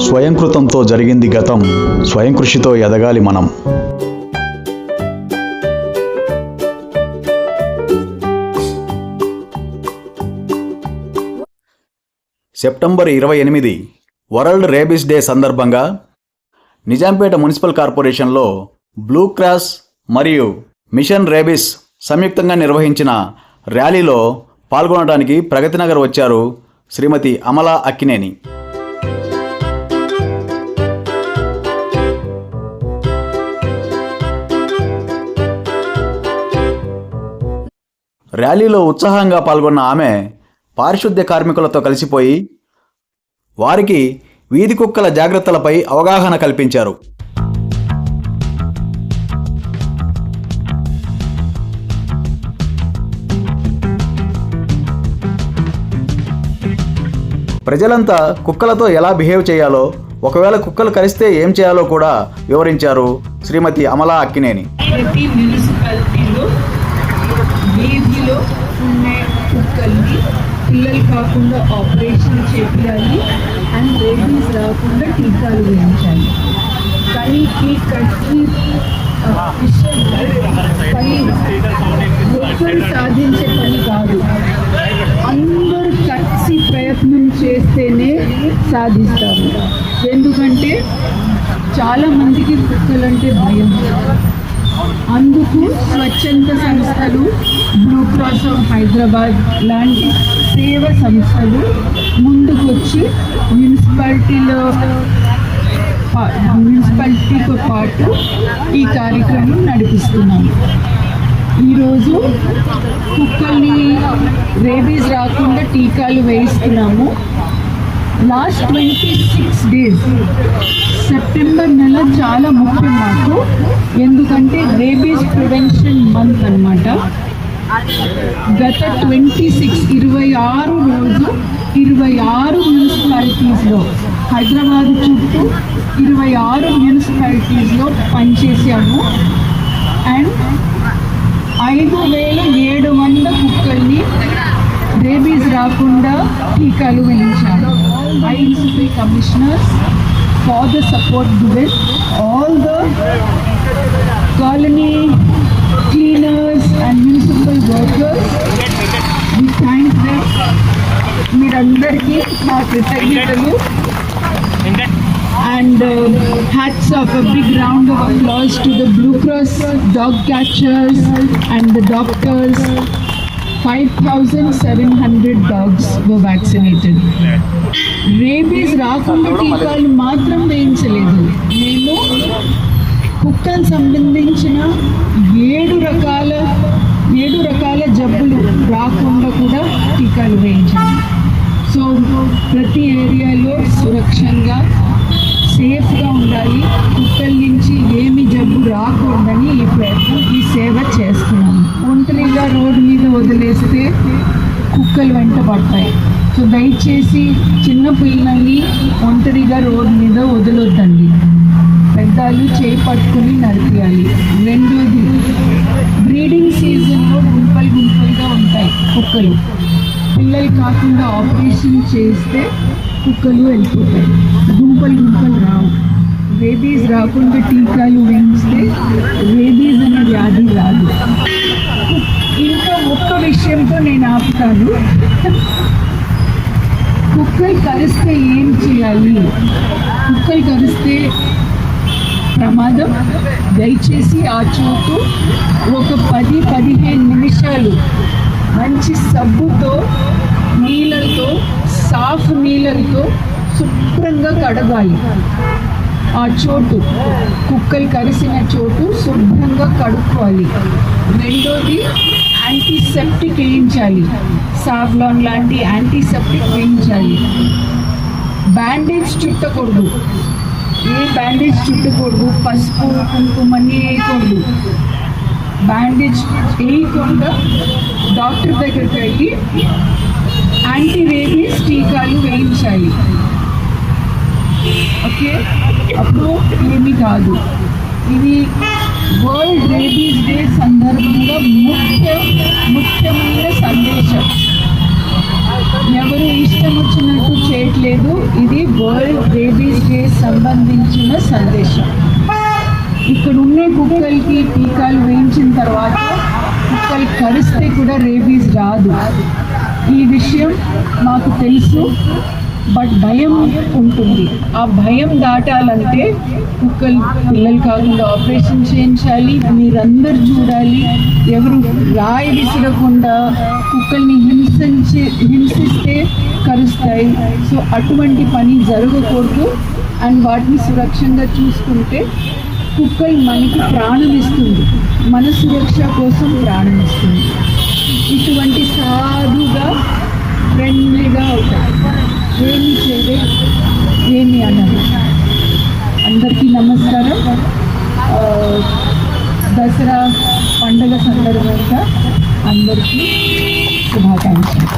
స్వయంకృతంతో జరిగింది గతం. స్వయం కృషితో ఎదగాలి మనం. సెప్టెంబర్ ఇరవై ఎనిమిది వరల్డ్ రేబీస్ డే సందర్భంగా నిజాంపేట మున్సిపల్ కార్పొరేషన్లో బ్లూ క్రాస్ మరియు మిషన్ రేబీస్ సంయుక్తంగా నిర్వహించిన ర్యాలీలో పాల్గొనడానికి ప్రగతినగర్ వచ్చారు శ్రీమతి అమలా అక్కినేని. ర్యాలీలో ఉత్సాహంగా పాల్గొన్న ఆమె పారిశుద్ధ్య కార్మికులతో కలిసిపోయి వారికి వీధి కుక్కల జాగ్రత్తలపై అవగాహన కల్పించారు. ప్రజలంతా కుక్కలతో ఎలా బిహేవ్ చేయాలో ఒకవేళ కుక్కలు కరిస్తే ఏం చేయాలో కూడా వివరించారు శ్రీమతి అమలా అక్కినేని ప్రతి మున్సిపాలిటీలో వీధిలో ఉండే కుక్కల్ని పిల్లలు కాకుండా ఆపరేషన్ చేయాలి అండ్ బేబీస్ రాకుండా టీకాలు వేయించాలి. కానీ ఈ కంట్రీ పని ఒక్కరు సాధించే పని కాదు. అందరూ కలిసి ప్రయత్నం చేస్తేనే సాధిస్తారు ఎందుకంటే చాలా మందికి కుక్కలంటే భయం. అందుకు స్వచ్ఛంద సంస్థలు బ్లూ హైదరాబాద్ లాంటి సేవ సంస్థలు ముందుకొచ్చి మున్సిపాలిటీలో మున్సిపాలిటీతో పాటు ఈ కార్యక్రమం నడిపిస్తున్నాము. ఈరోజు కుక్కల్ని రేబీస్ రాకుండా టీకాలు వేయిస్తున్నాము. Last twenty six days September నెల చాలా ముఖ్యం మాకు. ఎందుకంటే రేబీస్ ప్రివెన్షన్ మంత్ అనమాట గత ట్వంటీ సిక్స్ ఇరవై ఆరు రోజు ఇరవై ఆరు మున్సిపాలిటీస్లో హైదరాబాద్ చుట్టూ ఇరవై ఆరు మున్సిపాలిటీస్లో పనిచేసాము అండ్ ఐదు వేల ఏడు వంద కుక్కల్ని రేబీస్ రాకుండా టీకాలు వేయించాము I commissioners for the support given all the colony cleaners and municipal workers we thank them మీరందరికీ మా కృతజ్ఞతలు and uh, hats off a big round of applause to the Blue Cross dog catchers and the doctors. 5,700 dogs were vaccinated. Rabies రాకుండా టీకాలు మాత్రం వేయించలేదు మేము కుక్కలు సంబంధించిన ఏడు రకాల ఏడు రకాల రాకుండా కూడా టీకాలు వేయించాలి. సో ప్రతి ఏరియాలో సురక్షంగా సేఫ్గా ఉండాలి. కుక్కల నుంచి ఏమి జబ్బు రాకూడదని ఈ ప్రయత్నం ఈ సేవ చేస్తున్నాము. ఒంటరిగా రోడ్డు మీద వదిలేస్తే కుక్కలు వెంట పడతాయి. సో దయచేసి చిన్న పిల్లల్ని ఒంటరిగా రోడ్డు మీద వదలొద్దండి. పెద్దలు చేయి పట్టుకుని నడిపియాలి రెండోది బ్రీడింగ్ సీజన్ కుక్కలు. పిల్లలు కాకుండా ఆపరేషన్ చేస్తే కుక్కలు వెళ్ళిపోతాయి. గుంపలు గుంపలు రావు. రేబీస్ రాకుండా టీకాలు వేయిస్తే రేబీస్ అనే వ్యాధి రాదు. ఇంకా ఒక్క విషయంతో నేను ఆపుతాను. కుక్కలు కరిస్తే ఏం చేయాలి? కుక్కలు కరిస్తే ప్రమాదం? దయచేసి ఆ చోటు ఒక పది పదిహేను నిమిషాలు మంచి సబ్బుతో నీళ్ళతో సాఫ్ నీళ్ళతో శుభ్రంగా కడగాలి. ఆ చోటు కుక్కలు కరిసిన చోటు శుభ్రంగా కడుక్కోవాలి. రెండోది యాంటీసెప్టిక్ వేయించాలి. సాఫ్లాన్ లాంటి యాంటీసెప్టిక్ వేయించాలి. బ్యాండేజ్ చుట్టకూడదు. ఏ బ్యాండేజ్ చుట్టకూడదు? పసుపు కుంకుమని వేయకూడదు. బ్యాండేజ్ వేయకుండా డాక్టర్ దగ్గరికి వెళ్ళి యాంటీ రేబీస్ టీకాలు వేయించాలి. ఓకే? అప్పుడు ఏమి కాదు. ఇది వరల్డ్ రేబీస్ డే సందర్భంగా ముఖ్య ముఖ్యమైన సందేశం. ఎవరు ఇష్టం వచ్చినట్టు చేయట్లేదు. ఇది వరల్డ్ రేబీస్ డే సంబంధించిన సందేశం. ఇక్కడ ఉన్న కుక్కలకి టీకాలు వేయించిన తర్వాత కుక్కలు కరిస్తే కూడా రేబీస్ రాదు. ఈ విషయం మాకు తెలుసు బట్ భయం ఉంటుంది. ఆ భయం దాటాలంటే కుక్కలు పిల్లలు కాకుండా ఆపరేషన్ చేయించాలి మీరందరూ చూడాలి. ఎవరు రాయి విసరకుండా కుక్కల్ని హింసించి హింసిస్తే కరుస్తాయి. సో అటువంటి పని జరగకూడదు. అండ్ వాటిని సురక్షంగా చూసుకుంటే కుక్కలు మనకి ప్రాణం ఇస్తుంది మన సురక్ష కోసం ప్రాణం ఇస్తుంది ఇటువంటి సాధుగా ఫ్రెండ్లీగా అవుతాయి ఏమి చేయలే ఏమి అనదు అందరికీ నమస్కారం. దసరా పండుగ సందర్భంగా అందరికీ శుభాకాంక్షలు.